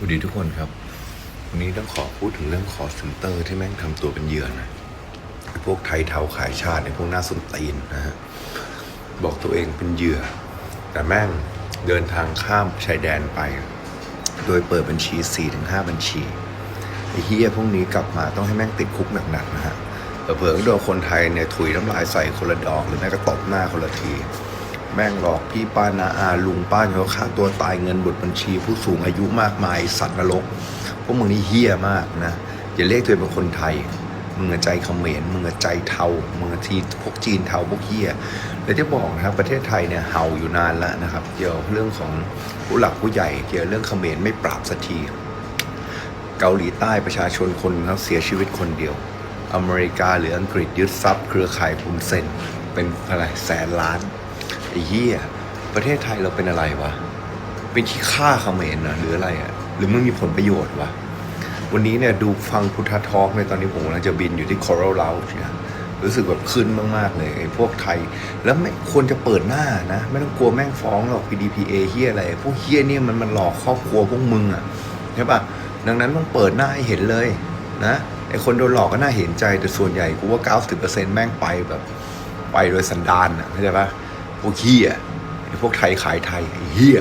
สวัสดีทุกคนครับ วันนี้ต้องขอพูดถึงเรื่องคอร์เซนเตอร์ที่แม่งทำตัวเป็นเหยื่อนะพวกไทยเทาขายชาติในพวกหน้าสนตีนนะฮะบอกตัวเองเป็นเหยื่อ แต่แม่งเดินทางข้ามชายแดนไป โดยเปิดบัญชี 4-5 บัญชีไอ้เฮียพวกนี้กลับมาต้องให้แม่งติดคุกหนักๆนะฮะเผื่อโดนคนไทยเนี่ยถุยน้ำลายใส่คนละดอกหรือแม่ก็ตบหน้าคนละที แม่งหลอกพี่ป้านาอาลุงป้าเขาฆ่าตัวตายเงินบทบัญชี ผู้สูงอายุมากมายสัตว์นรกพวกมึงนี่เฮี้ยมากนะอย่าเรียกตัวเองเป็นคนไทยมึงใจเขมรมึงใจเทามึงอะทีพวกจีนเทาพวกเฮี้ยและที่บอกนะครับประเทศไทยเนี่ยเห่าอยู่นานแล้วนะครับ เกี่ยวเรื่องของผู้หลักผู้ใหญ่ เกี่ยวเรื่องเขมรไม่ปราบสักที เกาหลีใต้ประชาชนคนเขาเสียชีวิตคนเดียว อเมริกาหรืออังกฤษยึดทรัพย์เครือข่ายคุณเซนเป็นอะไรแสนล้าน ไอ้เหี้ยประเทศไทยเราเป็นอะไรวะ เป็นที่ฆ่าเขมรนะหรืออะไรอะ่ะ หรือมันมีผลประโยชน์วะ วันนี้เนี่ยดูฟังพุทธทอกในตอนนี้ผมกำลังจะบินอยู่ที่ Coral Lounge เนี่ยรู้สึกแบบขึ้นมากๆเลยไอ้พวกไทย แล้วไม่ควรจะเปิดหน้านะ ไม่ต้องกลัวแม่งฟ้องหรอก PDPA เฮียอะไร พวกเฮียเนี่ยมันมันหลอกครอบครัวพวกมึงอะใช่ปะดังนั้นต้องเปิดหน้าให้เห็นเลยนะไอ้คนโดนหลอกก็น่าเห็นใจแต่ส่วนใหญ่กูว่า 90%แม่งไปแบบไปโดยสันดานอะเข้าใจปะ พวกเฮียไอ้พวกไทยขายไทยเฮีย